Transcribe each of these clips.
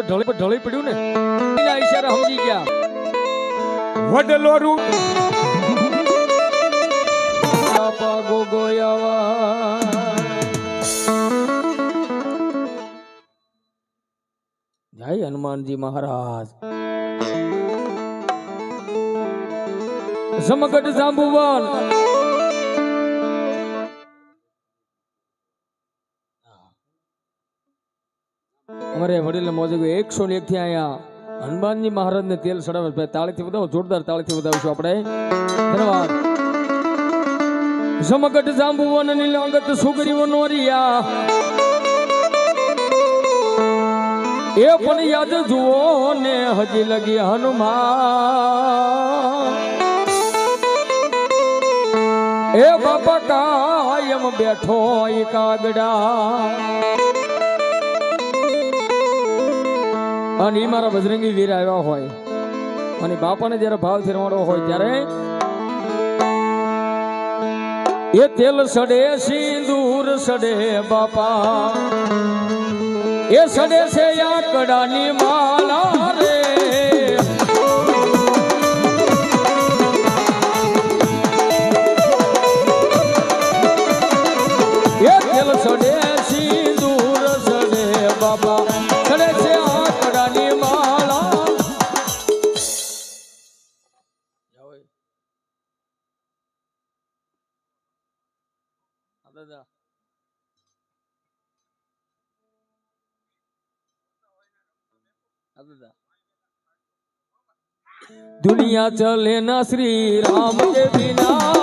ઢળી ઢળી પડ્યું ને? ઈશારા સમજી ગયા. વડલો રૂપ બાપા ગોગોયાવા જય હનુમાનજી મહારાજ. સમગઢ જાંબુવાન. અમારે વડીલ મોજે એકસો ને એકથી અહીંયા હનુમાનજી મહારાજ ને તેલ ચડાવે તાળીથી વધાવો, જોરદાર તાળીથી વધાવીશું આપણે. ધન્યવાદ. સમગટ જાંબુવન નીલાંગત સુગ્રીવ નોરિયા એ પણ યાદ જુઓ ને, હજી લગી હનુમાન. એ બાપા કાયમ બેઠો કાગડા. અને ઈ મારા બજરંગી વીર આવ્યા હોય. અને બાપાને જ્યારે ભાવ ફેરવાડો હોય ત્યારે એ તેલ સડે, સિંદૂર સડે બાપા. એ સડે છે આકડાની માલા દાદા. દુનિયા ચલે ના શ્રી રામ કે બિના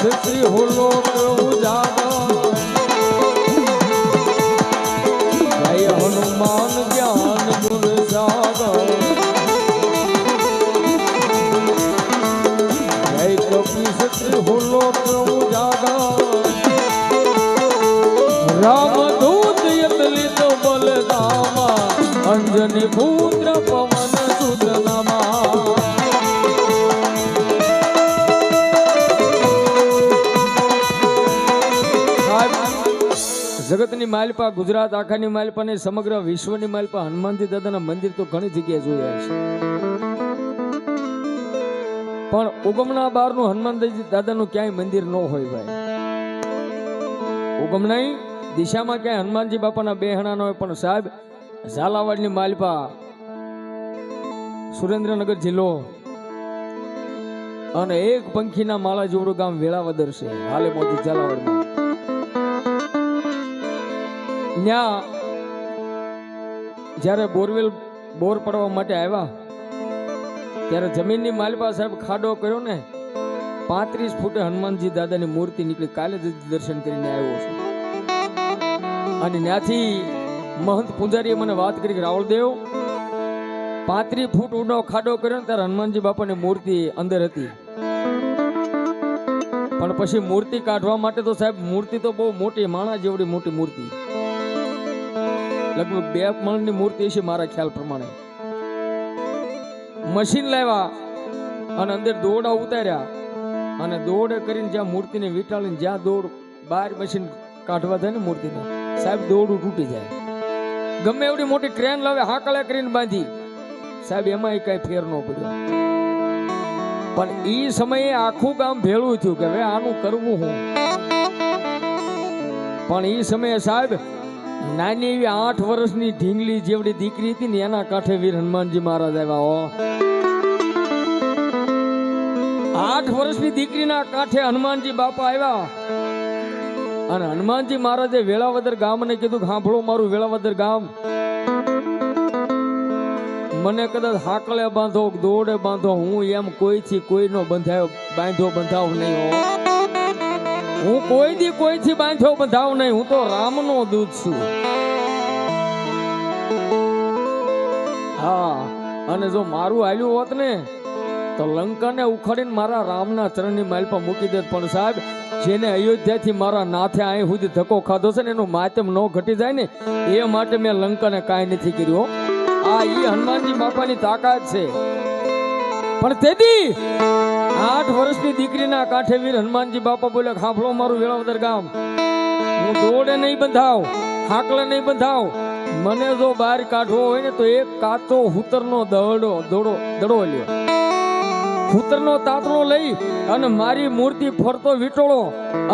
શ્રી હોલો જાગો જય હનુમાન જ્ઞાન ગુણ સાગર જય કપી શ્રી હોલો પ્રભુ જાગો રામ દૂત યમલિત બલદામા અંજની ભૂત જગતની માલપા, ગુજરાત આખાની માલપા ને સમગ્ર વિશ્વની માલપા. હનુમાનજી દાદાના મંદિર તો ઘણી જગ્યાએ જોયા છે. પણ ઉગમણા બારનું હનુમાનજી દાદાનું ક્યાંય મંદિર ન હોય ભાઈ. ઉગમણાઈ દિશામાં ક્યાંય હનુમાનજી બાપાના બેહણા ન હોય, પણ સાહેબ, ઝાલાવાડની માલપા, સુરેન્દ્રનગર જિલ્લો અને એક પંખીના માળા જેવડું ગામ વેળાવદર છે. હાલે મોદી ઝાલાવાડમાં. ત્યાં જ્યારે બોરવેલ બોર પડવા માટે આવ્યા, ત્યારે જમીનની માલિપા સાહેબ ખાડો કર્યો ને, પાંત્રીસ ફૂટે હનુમાનજી દાદાની મૂર્તિ નીકળી, કાલે જ દર્શન કરીને આવ્યો છે. અને ત્યાંથી મહંત પૂજારીએ મને વાત કરી કે રાવળદેવ પાંત્રીસ ફૂટ ઊંડો ખાડો કર્યો ને, ત્યારે હનુમાનજી બાપાની મૂર્તિ અંદર હતી. પણ પછી મૂર્તિ કાઢવા માટે તો સાહેબ, મૂર્તિ તો બહુ મોટી, માણા જેવડી મોટી મૂર્તિ. લગભગ બે મણની મૂર્તિ છે મારા ખ્યાલ પ્રમાણે. મશીન લાવ્યા અને અંદર દોરડા ઉતાર્યા અને દોડ કરીને જ્યાં મૂર્તિને વીંટાળીને જ્યાં દોડ બહાર મશીન કાઢવા જાય ને મૂર્તિને, સાહેબ દોરડું તૂટી જાય. ગમે એવડી મોટી ટ્રેન લાવે, હાકળે કરીને બાંધી. સાહેબ એમાં કઈ ફેર ન પડ્યો. પણ એ સમયે આખું ગામ ભેળું થયું કે હવે આનું કરવું હું? પણ એ સમયે સાહેબ નાની એવી આઠ વર્ષની ઢીંગલી જેવડી દીકરી હતી ને એના કાંઠે વીર હનુમાનજી મહારાજ આવ્યા, હો. આઠ વર્ષની દીકરીના કાંઠે હનુમાનજી બાપા આવ્યા. અને હનુમાનજી મહારાજે વેળાવદર ગામને કીધું કે સાંભળો મારું વેળાવદર ગામ. મને કદાચ હાકલે બાંધો દોડે બાંધો, હું એમ કોઈથી કોઈનો બંધાયો, બાંધ્યો બંધાવ નહીં, હો. હું કોઈ દી કોઈથી બાંધ્યો બંધાવ નહીં. હું તો રામનો દૂત છું. હા, અને જો મારું આવ્યું હોત ને, તો લંકાને ઉખાડીને મારા રામના ચરણની માલ પર મૂકી દેત. પણ સાહેબ, જેને અયોધ્યાથી મારા નાથે અહીં સુધી ધક્કો ખાધો છે ને, એનું માધ્યમ ન ઘટી જાય ને, એ માટે મેં લંકાને કાંઈ નથી કર્યું આ ઈ હનુમાનજી બાપાની તાકાત છે. પણ તેથી આઠ વર્ષની દીકરીના કાંઠે વીર હનુમાનજી બાપા બોલે ખાફળો મારું વેળાવદર ગામ. હું દોડે નહીં બંધાવ, હાકલે નહીં બંધાવ. મને જો બહાર કાઢવો હોય ને તો એક કાચો હુતરનો દડો દડો દડો લ્યો. હુતરનો તાતણો લઈ અને મારી મૂર્તિ ફરતો વીટોળો.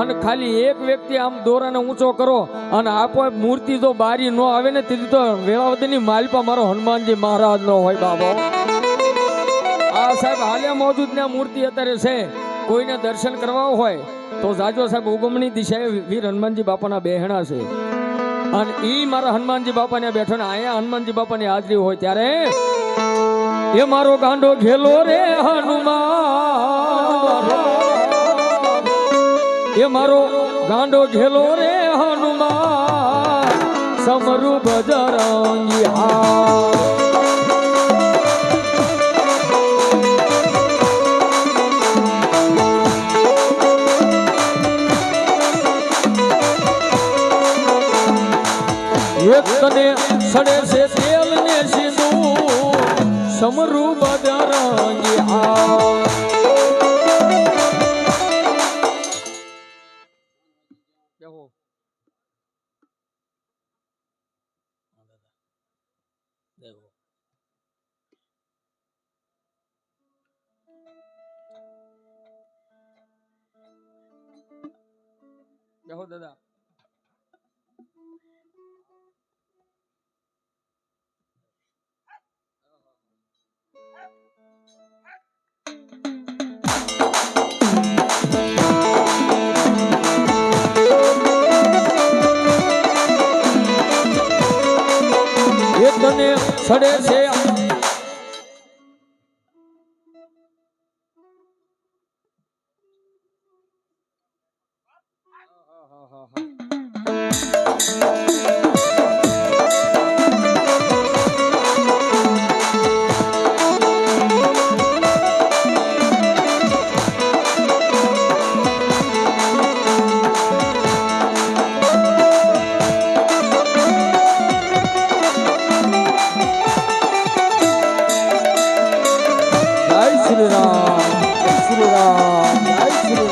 અને ખાલી એક વ્યક્તિ આમ દોરાને ઊંચો કરો અને આપોઆપ મૂર્તિ જો બારી ન આવે ને, તેથી તો વેળાવદરની માલપા મારો હનુમાનજી મહારાજ નો હોય બાબો. આ સાહેબ હાલે મોજુદ ને મૂર્તિ અત્યારે છે. કોઈને દર્શન કરવા હોય તો જાજો સાહેબ ઉગમની દિશાએ વીર હનુમાનજી બાપાના બેહણા છે. અને ઈ મારા હનુમાનજી બાપાને બેઠો ને અહીંયા હનુમાનજી બાપાની હાજરી હોય ત્યારે એ મારો ગાંડો ઘેલો રે હનુમાન. એ મારો ગાંડો ઘેલો રે હનુમાન. સમરુ બજરંગી હા એક કને સડે છે તેલ ને સિંદૂર સમરૂ દાદા. સડે છે શ્રી રામ જય શ્રી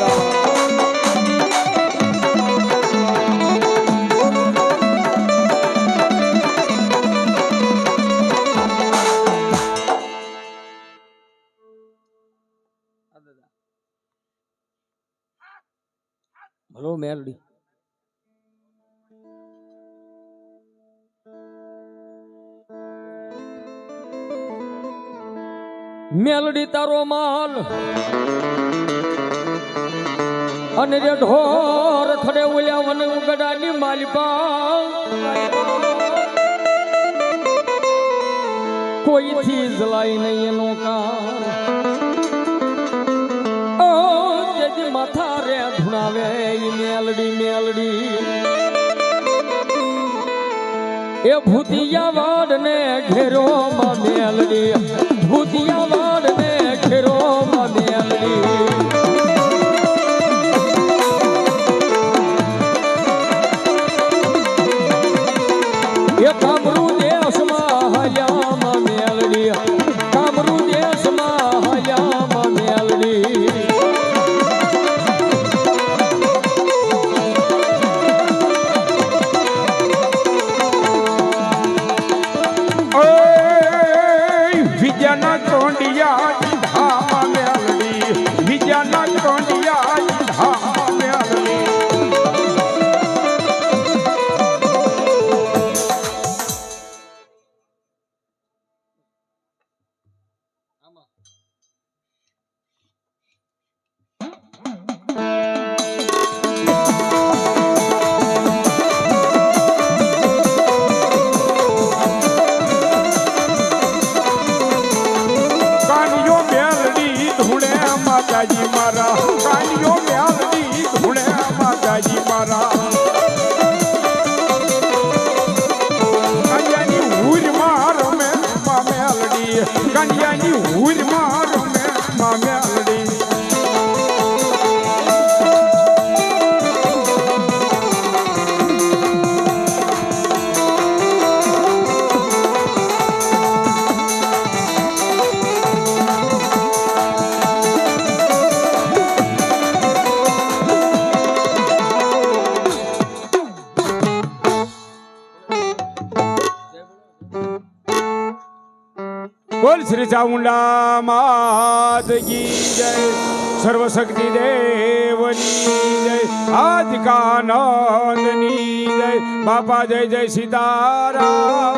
હલો મેલડી. મેલડી તારો માલ. અને રે ઢોર ખડે ઓલ્યા વન ઉગડાની માલિપા કોઈથી જલાય નહીં એનો કાર. માથા રે ધુણાવે મેલડી મેલડી. એ ભૂતિયા વાડ ને ઘેરો માં મેલડી. ભૂતિયા धा હુરમાં રમે મામે મેલડી બોલ શ્રી ચામુંડા માત કી જય, સર્વશક્તિ દેવની જય, આદિકાનંદની જય, બાપા જય જય સીતારામ.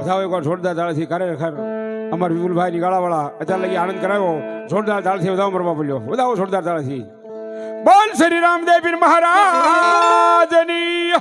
બધા એકવાર જોરદાર તાળાથી કરે ખર અમાર વિપુલભાઈ ની ગાળાવાળા અત્યારે લગી આનંદ કરાવ્યો. જોરદાર તાળથી બધા ઉમરમાં બોલ્યો. બધા જોરદાર તાળથી. બોલ શ્રી રામદેવ મહારાજની.